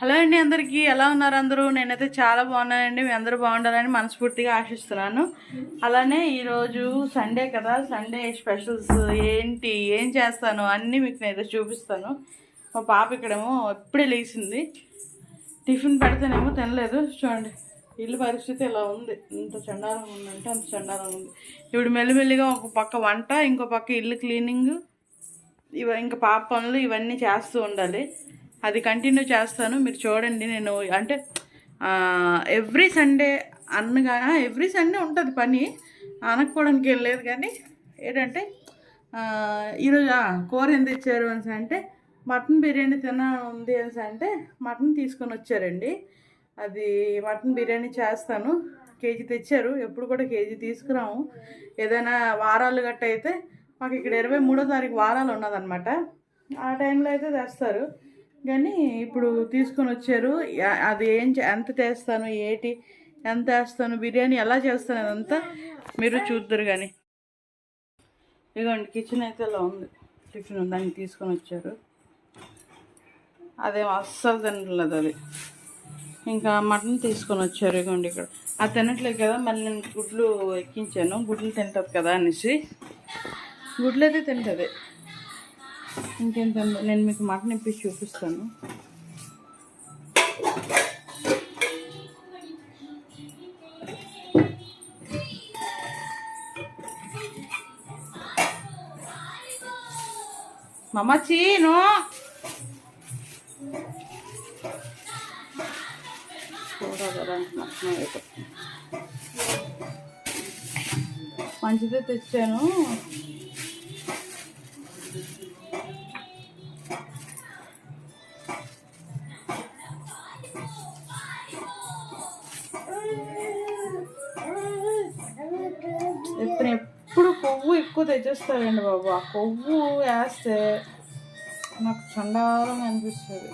Hello అండి అందరికీ ఎలా ఉన్నారు అందరూ? నేనైతే చాలా బాగున్నానండి. మీ అందరూ బాగుండాలని మనస్ఫూర్తిగా ఆశిస్తున్నాను. అలానే ఈరోజు సండే కదా. సండే స్పెషల్స్ ఏంటి ఏం చేస్తాను అన్నీ మీకు నేను చూపిస్తాను. మా పాప ఇక్కడేమో ఇప్పుడే లేచింది. టిఫిన్ పెడితేనేమో తినలేదు. చూడండి ఇల్లు పరిస్థితి ఇలా ఉంది. ఇంత చండాలం ఉందంటే అంత చండాలం ఉంది. ఇప్పుడు మెల్లిమెల్లిగా ఒక పక్క వంట ఇంకో పక్క ఇల్లు క్లీనింగ్ ఇవ ఇంకా పాప పనులు ఇవన్నీ చేస్తూ ఉండాలి. అది కంటిన్యూ చేస్తాను. మీరు చూడండి నేను అంటే ఎవ్రీ సండే అన్నగా ఎవ్రీ సండే ఉంటుంది పని. అనకపోవడానికి ఏం లేదు కానీ ఏంటంటే ఈరోజు కూర ఎంత ఇచ్చారు అని అంటే మటన్ బిర్యానీ తిన ఉంది అని అంటే మటన్ తీసుకొని వచ్చారండి. అది మటన్ బిర్యానీ చేస్తాను. కేజీ తెచ్చారు. ఎప్పుడు కూడా కేజీ తీసుకురాము. ఏదైనా వారాలు గట్ట అయితే మాకు ఇక్కడ ఇరవై మూడో తారీఖు వారాలు ఉన్నదన్నమాట. ఆ టైంలో అయితే తెస్తారు. కానీ ఇప్పుడు తీసుకొని వచ్చారు. అది ఏం చే- ఎంత చేస్తాను ఏటి ఎంత వేస్తాను బిర్యానీ ఎలా చేస్తాను అదంతా మీరు చూద్దరు కానీ ఇదిగోండి కిచెన్ అయితే ఇలా ఉంది. టిఫిన్ దాన్ని తీసుకొని వచ్చారు. అదేం అస్సలు తినట్లేదు అది. ఇంకా మటన్ తీసుకొని వచ్చారు ఇగోండి ఇక్కడ. అది తినట్లేదు కదా మళ్ళీ నేను గుడ్లు ఎక్కించాను. గుడ్లు తింటుంది కదా అనేసి. గుడ్లు అయితే తింటుంది. ఇంకెంత నేను మీకు మటన్ ఇప్పించి చూపిస్తాను. మమ్మ చీను మంచిదే తెచ్చాను. ఇతను ఎప్పుడు కొవ్వు ఎక్కువ తెచ్చేస్తాడండి బాబు. ఆ కొవ్వు వేస్తే నాకు చండాలంగా అనిపిస్తుంది.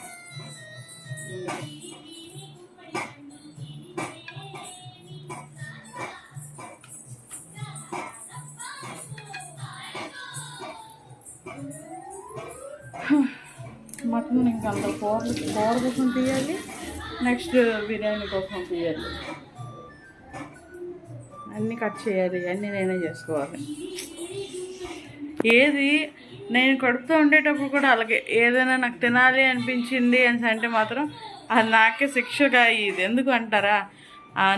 మటన్ ఇంకా అంత కూర కూర కోసం తీయాలి. నెక్స్ట్ బిర్యానీ కోసం తీయాలి. అన్నీ కట్ చేయాలి అన్నీ నేనే చేసుకోవాలి. ఏది? నేను కడుపుతూ ఉండేటప్పుడు కూడా అలాగే ఏదైనా నాకు తినాలి అనిపించింది అని అంటే మాత్రం అది నాకే శిక్షగా ఇది. ఎందుకు అంటారా?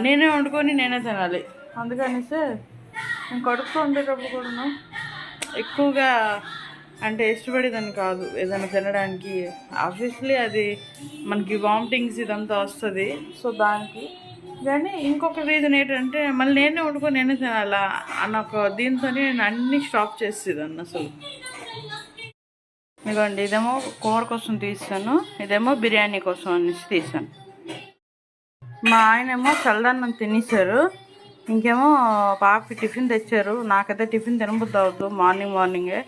నేనే వండుకొని నేనే తినాలి. అందుకనిసే నేను కడుపుతూ ఉండేటప్పుడు కూడా ఎక్కువగా అంటే ఇష్టపడేదని కాదు ఏదైనా తినడానికి. ఆబ్వియస్లీ అది మనకి వామిటింగ్స్ ఇదంతా వస్తుంది. సో దానికి కానీ ఇంకొక రీజన్ ఏంటంటే మళ్ళీ నేనే వండుకొని నేనే తినాలా అన్న ఒక దీంతో నేను అన్ని స్టాప్ చేసేదాన్ని అసలు. ఇదిగోండి ఇదేమో కూర కోసం తీసాను ఇదేమో బిర్యానీ కోసం అనేసి తీసాను. మా ఆయనేమో చల్లదన్నం తినేశారు ఇంకేమో పాపకి టిఫిన్ తెచ్చారు నాకైతే టిఫిన్ తినబుద్ది అవుతుంది మార్నింగ్ మార్నింగే.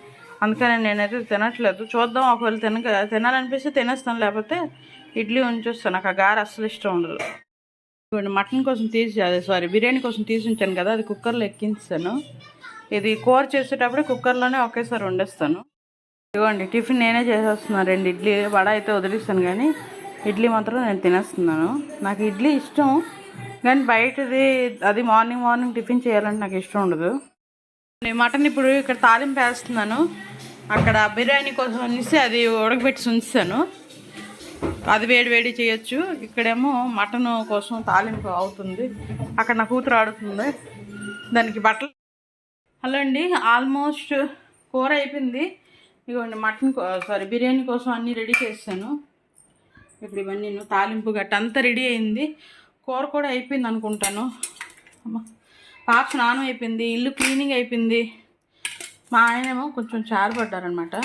అందుకని నేనైతే తినట్లేదు. చూద్దాం ఒకవేళ తినక తినాలనిపిస్తే తినేస్తాను లేకపోతే ఇడ్లీ ఉంచేస్తాను. నాకు ఆ గారు అస్సలు ఇష్టం ఉండదు. ఇవ్వండి మటన్ కోసం తీసి అదే సారీ బిర్యానీ కోసం తీసి ఉంచాను కదా అది కుక్కర్లో ఎక్కించాను. ఇది కూర చేసేటప్పుడు కుక్కర్లోనే ఒకేసారి వండేస్తాను. ఇదిగోండి టిఫిన్ నేనే చేసేస్తున్నాను. రెండు ఇడ్లీ వడ అయితే వదిలిస్తాను కానీ ఇడ్లీ మాత్రం నేను తినేస్తున్నాను. నాకు ఇడ్లీ ఇష్టం కానీ బయటది అది మార్నింగ్ మార్నింగ్ టిఫిన్ చేయాలంటే నాకు ఇష్టం ఉండదు. నేను మటన్ ఇప్పుడు ఇక్కడ తాలింపు వేస్తున్నాను. అక్కడ బిర్యానీ కోసం అనేసి అది ఉడకబెట్టి ఉంచాను. అది వేడి వేడి చేయొచ్చు. ఇక్కడేమో మటన్ కోసం తాలింపు అవుతుంది. అక్కడ నా కూతురు ఆడుతుంది. దానికి బట్టలు హలో అండి ఆల్మోస్ట్ కూర అయిపోయింది. ఇదిగోండి మటన్ సారీ బిర్యానీ కోసం అన్నీ రెడీ చేశాను. ఇప్పుడు ఇవన్నీ నేను తాలింపు గట్ట అంతా రెడీ అయింది. కూర కూడా అయిపోయింది అనుకుంటాను. పాప స్నానం అయిపోయింది ఇల్లు క్లీనింగ్ అయిపోయింది. మా ఆయనేమో కొంచెం చారు పడ్డారనమాట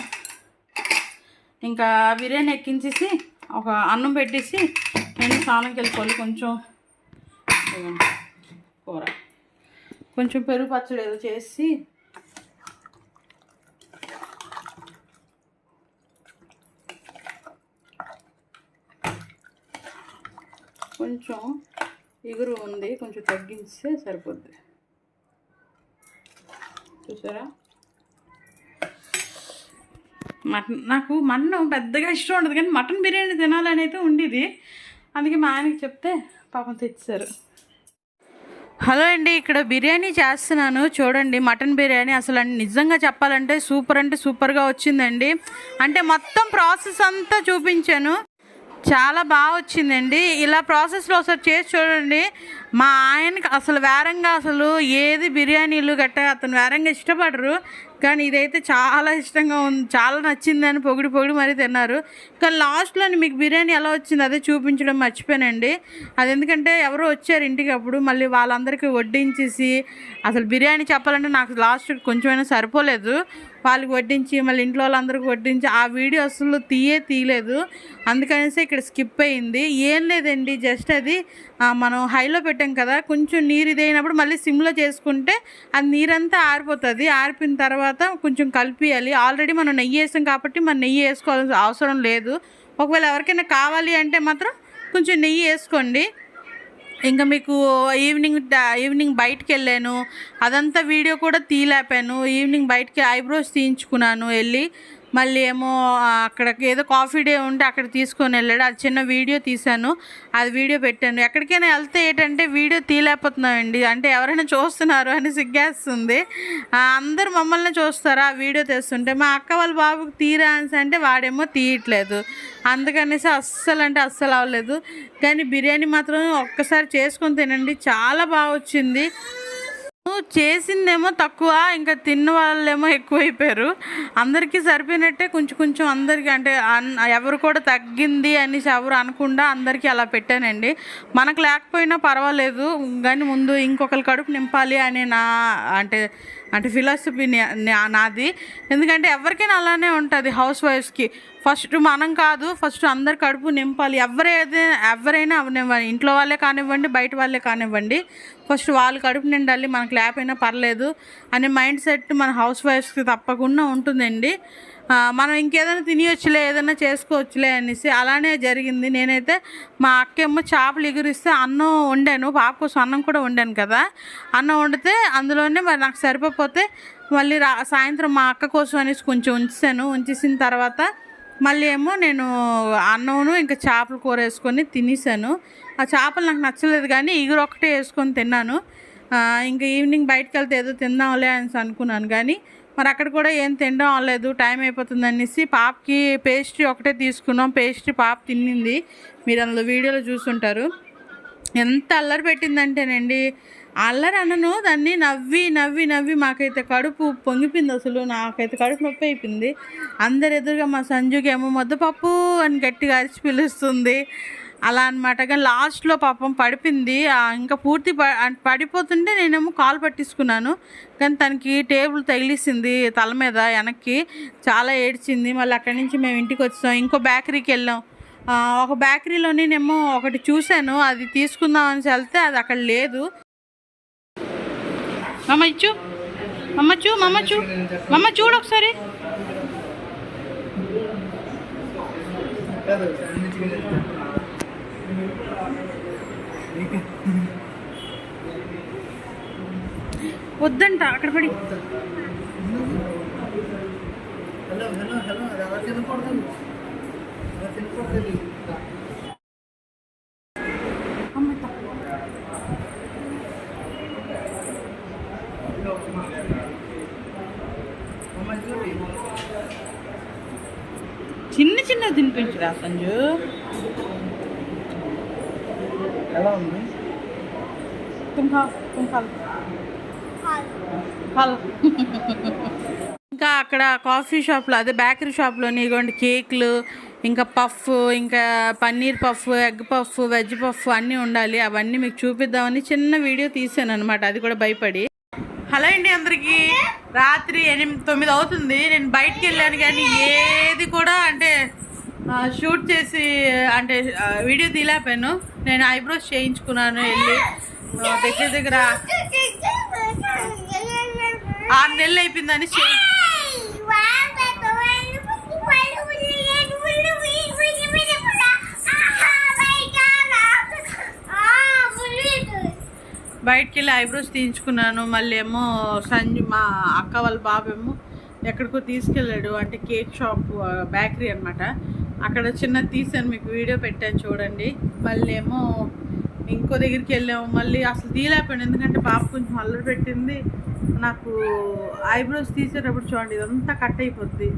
ఇంకా బిర్యానీ ఎక్కించేసి ఒక అన్నం పెట్టేసి నేను స్నానంకి వెళ్ళిపోవాలి. కొంచెం కూర. కొంచెం పెరుగు పచ్చడి ఏదో చేసి కొంచెం ఎగురు ఉంది. కొంచెం తగ్గిస్తే సరిపోద్ది. చూసారా? మటన్ నాకు మటన్ పెద్దగా ఇష్టం ఉండదు కానీ మటన్ బిర్యానీ తినాలని అయితే ఉండేది. అందుకే మా ఆయనకి చెప్తే పాపం తెచ్చారు హలో అండి ఇక్కడ బిర్యానీ చేస్తున్నాను. చూడండి మటన్ బిర్యానీ అసలు నిజంగా చెప్పాలంటే సూపర్ అంటే సూపర్గా వచ్చిందండి. అంటే మొత్తం ప్రాసెస్ అంతా చూపించాను. చాలా బాగా వచ్చిందండి. ఇలా ప్రాసెస్లో ఒకసారి చేసి చూడండి. మా ఆయనకి అసలు వేరంగా అసలు ఏది బిర్యానీలు గట్ట అతను వేరంగా ఇష్టపడరు. కానీ ఇదైతే చాలా ఇష్టంగా ఉంది చాలా నచ్చిందని పొగిడి పొగిడి మరీ తిన్నారు. కానీ లాస్ట్లో మీకు బిర్యానీ ఎలా వచ్చింది అదే చూపించడం మర్చిపోయానండి. అది ఎందుకంటే ఎవరో వచ్చారు ఇంటికి అప్పుడు మళ్ళీ వాళ్ళందరికీ వడ్డించేసి అసలు బిర్యానీ చెప్పాలంటే నాకు లాస్ట్ కొంచెమైనా సరిపోలేదు. వాళ్ళకి వడ్డించి మళ్ళీ ఇంట్లో వాళ్ళందరికీ వడ్డించి ఆ వీడియో అసలు తీయే తీయలేదు. అందుకనేసి ఇక్కడ స్కిప్ అయింది. ఏం లేదండి జస్ట్ అది మనం హైలో పెట్టాం కదా కొంచెం నీరు ఇదైనప్పుడు మళ్ళీ సిమ్లో చేసుకుంటే అది నీరంతా ఆరిపోతుంది. ఆరిపోయిన తర్వాత కొంచెం కలిపియాలి. ఆల్రెడీ మనం నెయ్యి వేసాం కాబట్టి మనం నెయ్యి వేసుకోవాల్సిన అవసరం లేదు. ఒకవేళ ఎవరికైనా కావాలి అంటే మాత్రం కొంచెం నెయ్యి వేసుకోండి. ఇంకా మీకు ఈవినింగ్ ఈవినింగ్ బయటికి వెళ్ళాను. అదంతా వీడియో కూడా తీలేపాను ఈవినింగ్ బయటికి ఐబ్రోస్ తీయించుకున్నాను వెళ్ళి. మళ్ళీ ఏమో అక్కడికి ఏదో కాఫీ డే ఉంటే అక్కడ తీసుకొని వెళ్ళాడు. అది చిన్న వీడియో తీశాను. అది వీడియో పెట్టాను. ఎక్కడికైనా వెళ్తే ఏంటంటే వీడియో తీలేకపోతున్నామండి అంటే ఎవరైనా చూస్తున్నారు అని సిగ్గేస్తుంది. అందరు అందరూ మమ్మల్ని చూస్తారా ఆ వీడియో తెస్తుంటే? మా అక్క వాళ్ళ బాబుకి తీరా అని అంటే వాడేమో తీయట్లేదు. అందుకనేసి అస్సలు అంటే అస్సలు అవ్వలేదు. కానీ బిర్యానీ మాత్రం ఒక్కసారి చేసుకొని తినండి. చాలా బాగా వచ్చింది. చేసిందేమో తక్కువ ఇంకా తిన్న వాళ్ళేమో ఎక్కువైపోయారు. అందరికీ సరిపోయినట్టే కొంచెం కొంచెం అందరికీ అంటే అన్- ఎవరు కూడా తగ్గింది అనేసి ఎవరు అనకుండా అందరికీ అలా పెట్టానండి. మనకు లేకపోయినా పర్వాలేదు కానీ ముందు ఇంకొకరి కడుపు నింపాలి అనే నా అంటే అంటే ఫిలాసఫీ నాది. ఎందుకంటే ఎవరికైనా అలానే ఉంటుంది హౌస్ వైఫ్స్కి ఫస్ట్ మనం కాదు ఫస్ట్ అందరు కడుపు నింపాలి. ఎవరైతే ఎవరైనా అవనివ్వండి. ఇంట్లో వాళ్ళే కానివ్వండి బయట వాళ్ళే కానివ్వండి. ఫస్ట్ వాళ్ళు కడుపు నిండాలి మనకు లేకపోయినా పర్లేదు అనే మైండ్ సెట్ మన హౌస్ వైఫ్స్కి తప్పకుండా ఉంటుందండి. మనం ఇంకేదైనా తినేయొచ్చులే ఏదైనా చేసుకోవచ్చులే అనేసి అలానే జరిగింది. నేనైతే మా అక్కేమో చేపలు ఎగురిస్తే అన్నం వండాను. పాప కోసం అన్నం కూడా వండాను కదా. అన్నం వండితే అందులోనే మరి నాకు సరిపోతే మళ్ళీ రా సాయంత్రం మా అక్క కోసం అనేసి కొంచెం ఉంచాను ఉంచేసిన తర్వాత మళ్ళీ ఏమో నేను అన్నమును ఇంకా చేపల కూర వేసుకొని తినేసాను ఆ చేపలు నాకు నచ్చలేదు కానీ ఇగురు ఒకటే వేసుకొని తిన్నాను. ఇంకా ఈవినింగ్ బయటకు వెళ్తే ఏదో తిందాంలే అని అనుకున్నాను కానీ మరి అక్కడ కూడా ఏం తినడం అవ్వలేదు టైం అయిపోతుంది అనేసి పాపకి పేస్ట్రీ ఒకటే తీసుకున్నాం. పేస్ట్రీ పాప తిన్నింది. మీరు అందులో వీడియోలో చూసుంటారు. ఎంత అల్లరి పెట్టిందంటేనండి అల్లరి అనను దాన్ని నవ్వి నవ్వి నవ్వి మాకైతే కడుపు పొంగిపోయింది అసలు. నాకైతే కడుపు నొప్పి అయిపోయింది. అందరు ఎదురుగా మా సంజుకి ఏమో ముద్దపప్పు అని గట్టిగా అరిచి పిలుస్తుంది. అలా అనమాట కానీ లాస్ట్లో పాపం పడిపింది. ఇంకా పూర్తి పడిపోతుంటే నేనేమో కాలు పట్టించుకున్నాను. కానీ తనకి టేబుల్ తగిలిసింది తల మీద వెనక్కి. చాలా ఏడ్చింది. మళ్ళీ అక్కడి నుంచి మేము ఇంటికి వచ్చాం. ఇంకో బేకరీకి వెళ్ళాం. ఒక బేకరీలోని నేనేమో ఒకటి చూశాను. అది తీసుకుందాం అని వెళ్తే అది అక్కడ లేదు. మమ్మ ఇచ్చు. మమ్మ చూ మమ్మ చూ. మమ్మ చూడు ఒకసారి. వద్దంట అక్కడ పడి. హలో హలో హలో తినకూడదు. తినకూడదు. చిన్న చిన్న తినిపించురా సంజు. ఎలా ఉంది? ఇంకా అక్కడ కాఫీ షాప్లో అదే బేకరీ షాప్లోని ఇగోండి కేక్లు ఇంకా పఫ్ ఇంకా paneer puff egg puff veg puff అన్నీ ఉండాలి. అవన్నీ మీకు చూపిద్దామని చిన్న వీడియో తీసాను అనమాట అది కూడా భయపడి. హలో అండి అందరికీ. రాత్రి ఎనిమిది తొమ్మిది అవుతుంది. నేను బయటికి వెళ్ళాను కానీ ఏది కూడా అంటే షూట్ చేసి అంటే వీడియో తీలేపాను నేను ఐబ్రోస్ చేయించుకున్నాను వెళ్ళి. దగ్గర దగ్గర ఆరు నెలలు అయిపోయిందని బయటికి వెళ్ళి ఐబ్రోస్ తీయించుకున్నాను. మళ్ళీ ఏమో సంజు మా అక్క వాళ్ళ బాబేమో ఎక్కడికో తీసుకెళ్ళాడు. అంటే కేక్ షాప్ బేకరీ అనమాట అక్కడ చిన్న తీసాను మీకు వీడియో పెట్టాను చూడండి. మళ్ళీ ఏమో ఇంకో దగ్గరికి వెళ్ళాము మళ్ళీ అసలు తీయలేకపోయాను. ఎందుకంటే పాప కొంచెం అల్లరి పెట్టింది. నాకు ఐబ్రోస్ తీసేటప్పుడు చూడండి ఇదంతా కట్ అయిపోద్ది.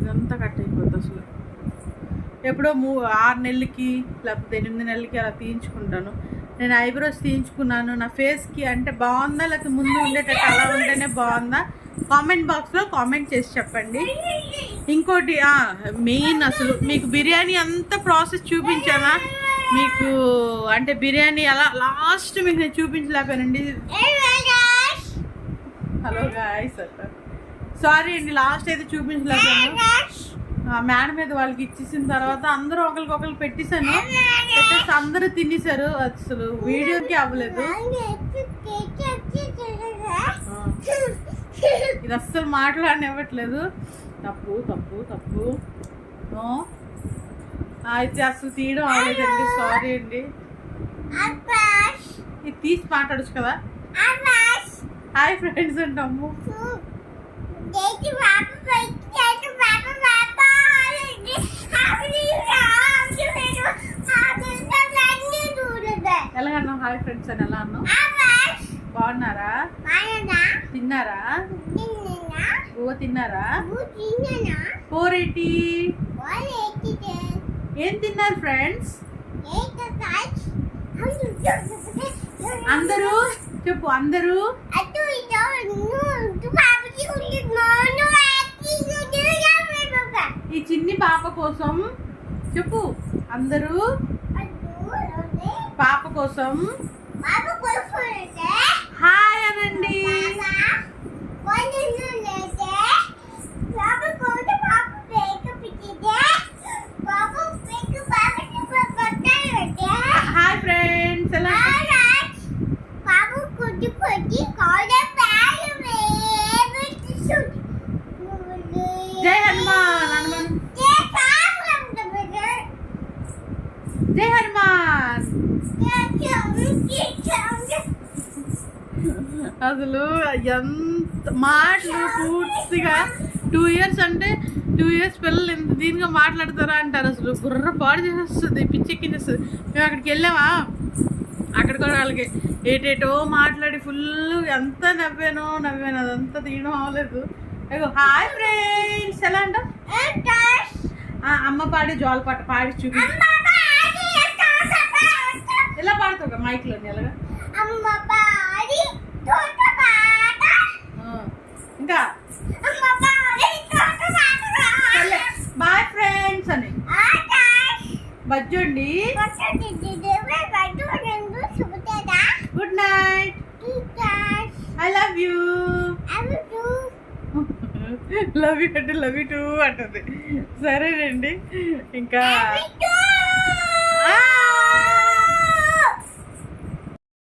ఇదంతా కట్ అయిపోద్ది అసలు. ఎప్పుడో మూ ఆరు నెలలకి లేకపోతే ఎనిమిది నెలలకి అలా తీయించుకుంటాను. నేను ఐబ్రోస్ తీయించుకున్నాను నా ఫేస్కి అంటే బాగుందా లేకపోతే ముందు ఉండేటట్టు అలా ఉంటేనే బాగుందా? కామెంట్ బాక్స్లో కామెంట్ చేసి చెప్పండి. ఇంకోటి మెయిన్ అసలు మీకు బిర్యానీ అంతా ప్రాసెస్ చూపించానా? మీకు అంటే బిర్యానీ అలా లాస్ట్ మీకు నేను చూపించలేకపోయానండి. Hello guys. సారీ అండి లాస్ట్ అయితే చూపించలేకపోయాను. మేడ మీద వాళ్ళకి ఇచ్చేసిన తర్వాత అందరూ ఒకరికొకరు పెట్టేశాను. పెట్టేసి అందరూ తినేశారు. అసలు వీడియోకి అవ్వలేదు. ఇది అస్సలు మాట్లాడనివ్వట్లేదు. తప్పు తప్పు తప్పు. అయితే అసలు తీయడం అవ్వలేదండి సారీ అండి. ఇది తీసి మాట్లాడచ్చు కదా? హాయ్ ఫ్రెండ్స్ అంటాము ఎలా అన్నావు హాయ్ ఫ్రెండ్స్ అని ఎలా అన్నావు? బాగున్నారా? తిన్నారా? ఓ తిన్నారా? ఫోర్ ఏం తిన్నారు ఫ్రెండ్స్? అందరూ? చెప్పు అందరూ? ఈ చిన్ని పాప కోసం చెప్పు అందరూ? పాప కోసం? హాయ్ అనండి బాబా కొంచెం బాబు కొడుకు బాబు పేక పిచ్చితే బాబు పేక బాబుకి కొట్టాలంటే హాయ్ ఫ్రెండ్స్ ఎలా బాబు కొట్టి కొట్టి కౌడ ప్యాలు వేబెట్టి చూడు జై హనుమాన్ హనుమాన్ ఏ కాపురం దగ్గర జై హనుమాన్ ఏ చెంగి చెంగి అసలు ఎంత మాటలు పూర్తిగా టూ ఇయర్స్ అంటే టూ ఇయర్స్ పిల్లలు ఎంత దీనిగా మాట్లాడతారా అంటారు అసలు. బుర్ర పాడు చేసేస్తుంది పిచ్చెక్కించేస్తుంది మేము అక్కడికి వెళ్ళామా? అక్కడ కూడా వాళ్ళకి ఏటేటో మాట్లాడి ఫుల్ ఎంత నవ్వానో నవ్వాను అదంతా తీయడం అవ్వలేదు. హాయ్ ఫ్రెండ్స్ ఎలా అంట అమ్మ పాడే జోల పాట పాడి చూపి. ఎలా పాడుతావు మైక్లో ఎలాగా? అమ్మ పాడి ఇంకా. బాయ్ ఫ్రెండ్స్ అని. Akash బజ్జండి good night I love you too love you అంటే లవ్ యూ టూ అంటుంది. సరేనండి. ఇంకా.